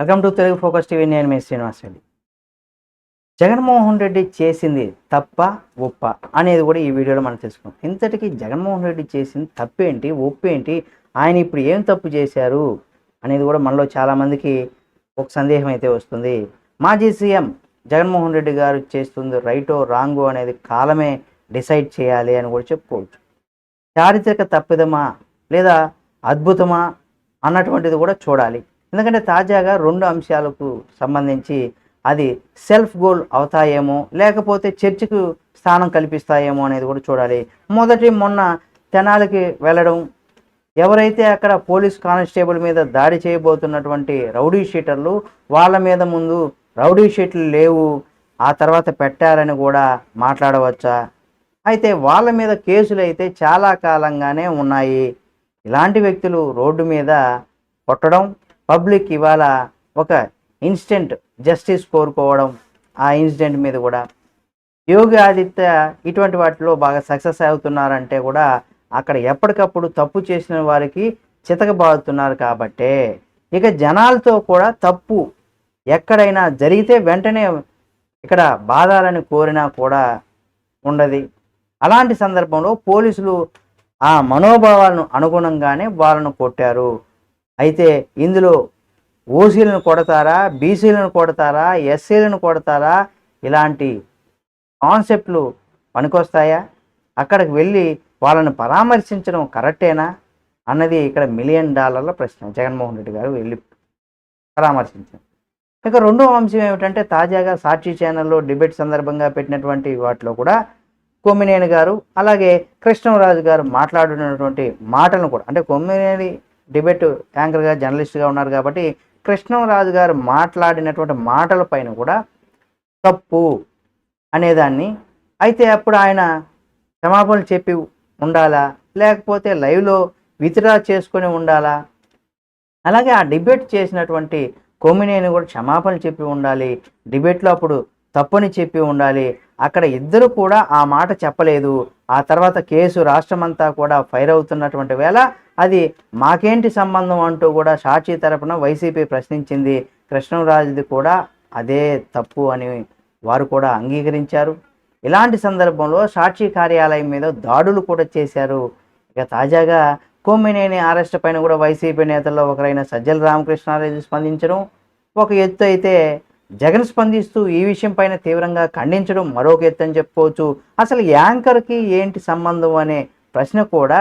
Welcome to Telugu focus TV. నేను మీ శ్రీనివాస్ రెడ్డి. జగన్మోహన్ రెడ్డి చేసింది తప్ప ఒప్ప అనేది కూడా ఈ వీడియోలో మనం తెలుసుకున్నాం ఇంతటికి జగన్మోహన్ రెడ్డి చేసింది తప్పేంటి ఒప్పేంటి ఆయన ఇప్పుడు ఏం తప్పు చేశారు అనేది కూడా మనలో చాలామందికి ఒక సందేహం అయితే వస్తుంది. మాజీ సీఎం జగన్మోహన్ రెడ్డి గారు చేస్తుంది రైటో రాంగో అనేది కాలమే డిసైడ్ చేయాలి అని కూడా చెప్పుకోవచ్చు. చారిత్రక తప్పిదమా లేదా అద్భుతమా అన్నటువంటిది కూడా చూడాలి. ఎందుకంటే తాజాగా రెండు అంశాలకు సంబంధించి అది సెల్ఫ్ గోల్ అవుతాయేమో లేకపోతే చర్చికి స్థానం కల్పిస్తాయేమో అనేది కూడా చూడాలి. మొదటి మొన్న తెనాలికి వెళ్ళడం ఎవరైతే అక్కడ పోలీస్ కానిస్టేబుల్ మీద దాడి చేయబోతున్నటువంటి రౌడీ షీటర్లు వాళ్ళ మీద ముందు రౌడీ షీట్లు లేవు ఆ తర్వాత పెట్టారని కూడా మాట్లాడవచ్చా? అయితే వాళ్ళ మీద కేసులు అయితే చాలా కాలంగానే ఉన్నాయి. ఇలాంటి వ్యక్తులు రోడ్డు మీద కొట్టడం పబ్లిక్ ఇవాళ ఒక ఇన్స్టెంట్ జస్టిస్ కోరుకోవడం ఆ ఇన్సిడెంట్ మీద కూడా. యోగి ఆదిత్య ఇటువంటి వాటిలో బాగా సక్సెస్ అవుతున్నారంటే కూడా అక్కడ ఎప్పటికప్పుడు తప్పు చేసిన వారికి చితకబాదుతున్నారు కాబట్టే. ఇక జనాలతో కూడా తప్పు ఎక్కడైనా జరిగితే వెంటనే ఇక్కడ బాధాలని కోరినా కూడా ఉండదు. అలాంటి సందర్భంలో పోలీసులు ఆ మనోభావాలను అనుగుణంగానే వాళ్ళను కొట్టారు. అయితే ఇందులో ఓసీలను కొడతారా బీసీలను కొడతారా ఎస్సీలను కొడతారా ఇలాంటి కాన్సెప్ట్లు పనికొస్తాయా? అక్కడికి వెళ్ళి వాళ్ళని పరామర్శించడం కరెక్టేనా? అన్నది ఇక్కడ మిలియన్ డాలర్ల ప్రశ్న. జగన్మోహన్ రెడ్డి గారు వెళ్ళి పరామర్శించారు. ఇక రెండో అంశం ఏమిటంటే తాజాగా సాక్షి ఛానల్లో డిబేట్ సందర్భంగా పెట్టినటువంటి వాటిలో కూడా కొమ్మినేని గారు అలాగే కృష్ణరాజు గారు మాట్లాడినటువంటి మాటలను కూడా అంటే కొమ్మినేని డిబేట్ యాంకర్గా జర్నలిస్ట్గా ఉన్నారు కాబట్టి కృష్ణరాజు గారు మాట్లాడినటువంటి మాటల పైన కూడా తప్పు అనేదాన్ని అయితే అప్పుడు ఆయన క్షమాపణలు చెప్పి ఉండాలా? లేకపోతే లైవ్లో విత్డ్రా చేసుకొని ఉండాలా? అలాగే ఆ డిబేట్ చేసినటువంటి కొమ్మినేని కూడా క్షమాపణలు చెప్పి ఉండాలి. డిబేట్లో అప్పుడు తప్పని చెప్పి ఉండాలి. అక్కడ ఇద్దరు కూడా ఆ మాట చెప్పలేదు. ఆ తర్వాత కేసు రాష్ట్రమంతా కూడా ఫైర్ అవుతున్నటువంటి వేళ అది మాకేంటి సంబంధం అంటూ కూడా సాక్షి తరపున వైసీపీ ప్రశ్నించింది కృష్ణరాజుది కూడా అదే తప్పు అని వారు కూడా అంగీకరించారు. ఇలాంటి సందర్భంలో సాక్షి కార్యాలయం మీద దాడులు కూడా చేశారు. ఇక తాజాగా కొమ్మినేని అరెస్ట్ పైన కూడా వైసీపీ నేతల్లో ఒకరైన సజ్జల రామకృష్ణారెడ్డి స్పందించడం ఒక ఎత్తు అయితే జగన్ స్పందిస్తూ ఈ విషయం పైన తీవ్రంగా ఖండించడం మరొక ఎత్తు అని చెప్పుకోవచ్చు. అసలు యాంకర్కి ఏంటి సంబంధం అనే ప్రశ్న కూడా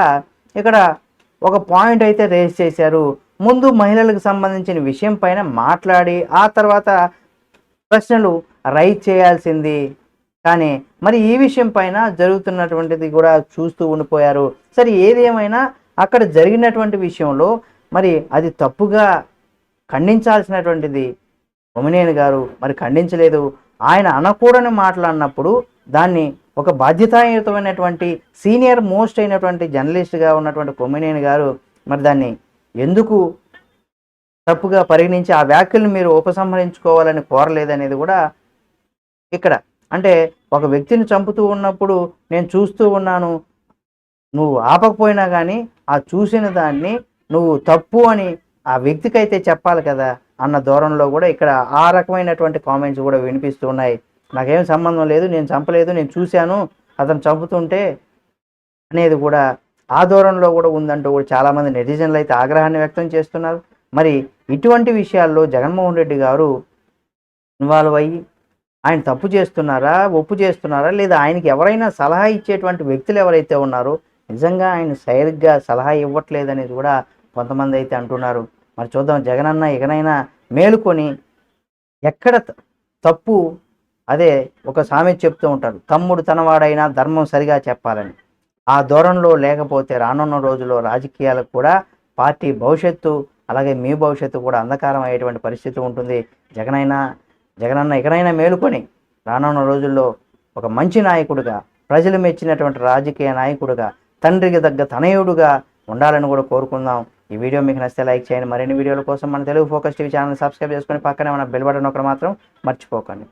ఇక్కడ ఒక పాయింట్ అయితే రేస్ చేశారు. ముందు మహిళలకు సంబంధించిన విషయం పైన మాట్లాడి ఆ తర్వాత ప్రశ్నలు రైజ్ చేయాల్సింది. కానీ మరి ఈ విషయం పైన జరుగుతున్నటువంటిది కూడా చూస్తూ ఉండిపోయారు. సరే ఏదేమైనా అక్కడ జరిగినటువంటి విషయంలో మరి అది తప్పుగా ఖండించాల్సినటువంటిది ఒమినేని గారు మరి ఖండించలేదు. ఆయన అనకూడని మాట్లాడినప్పుడు దాన్ని ఒక బాధ్యతాయుతమైనటువంటి సీనియర్ మోస్ట్ అయినటువంటి జర్నలిస్ట్గా ఉన్నటువంటి కొమ్మినేని గారు మరి దాన్ని ఎందుకు తప్పుగా పరిగణించి ఆ వ్యాఖ్యలను మీరు ఉపసంహరించుకోవాలని కోరలేదనేది కూడా ఇక్కడ. అంటే ఒక వ్యక్తిని చంపుతూ ఉన్నప్పుడు నేను చూస్తూ ఉన్నాను నువ్వు ఆపకపోయినా కానీ ఆ చూసిన దాన్ని నువ్వు తప్పు అని ఆ వ్యక్తికైతే చెప్పాలి కదా అన్న దూరంలో కూడా ఇక్కడ ఆ రకమైనటువంటి కామెంట్స్ కూడా వినిపిస్తూ ఉన్నాయి. నాకేం సంబంధం లేదు నేను చంపలేదు నేను చూశాను అతను చంపుతుంటే అనేది కూడా ఆ దూరంలో కూడా ఉందంటూ కూడా చాలామంది నెటిజన్లు అయితే ఆగ్రహాన్ని వ్యక్తం చేస్తున్నారు. మరి ఇటువంటి విషయాల్లో జగన్మోహన్ రెడ్డి గారు ఇన్వాల్వ్ అయ్యి ఆయన తప్పు చేస్తున్నారా ఒప్పు చేస్తున్నారా లేదా ఆయనకి ఎవరైనా సలహా ఇచ్చేటువంటి వ్యక్తులు ఎవరైతే ఉన్నారో నిజంగా ఆయన సరిగ్గా సలహా ఇవ్వట్లేదనేది కూడా కొంతమంది అయితే అంటున్నారు. మరి చూద్దాం జగనన్న ఇకనైనా మేలుకొని ఎక్కడ త- తప్పు అదే ఒక సామెత చెప్తూ ఉంటారు తమ్ముడు తనవాడైనా ధర్మం సరిగా చెప్పాలని. ఆ ధోరణిలో లేకపోతే రానున్న రోజుల్లో రాజకీయాలకు కూడా పార్టీ భవిష్యత్తు అలాగే మీ భవిష్యత్తు కూడా అంధకారం అయ్యేటువంటి పరిస్థితి ఉంటుంది. జగనైనా జగనన్న ఇకనైనా మేలుకొని రానున్న రోజుల్లో ఒక మంచి నాయకుడిగా ప్రజలు మెచ్చినటువంటి రాజకీయ నాయకుడిగా తండ్రికి తగ్గ తనయుడుగా ఉండాలని కూడా కోరుకుందాం. ఈ వీడియో మీకు నచ్చితే లైక్ చేయండి. మరిన్ని వీడియోల కోసం మన Telugu focus TV channel subscribe చేసుకొని పక్కనే మన బెల్ బటన్ ఒకటి మాత్రం మర్చిపోకండి.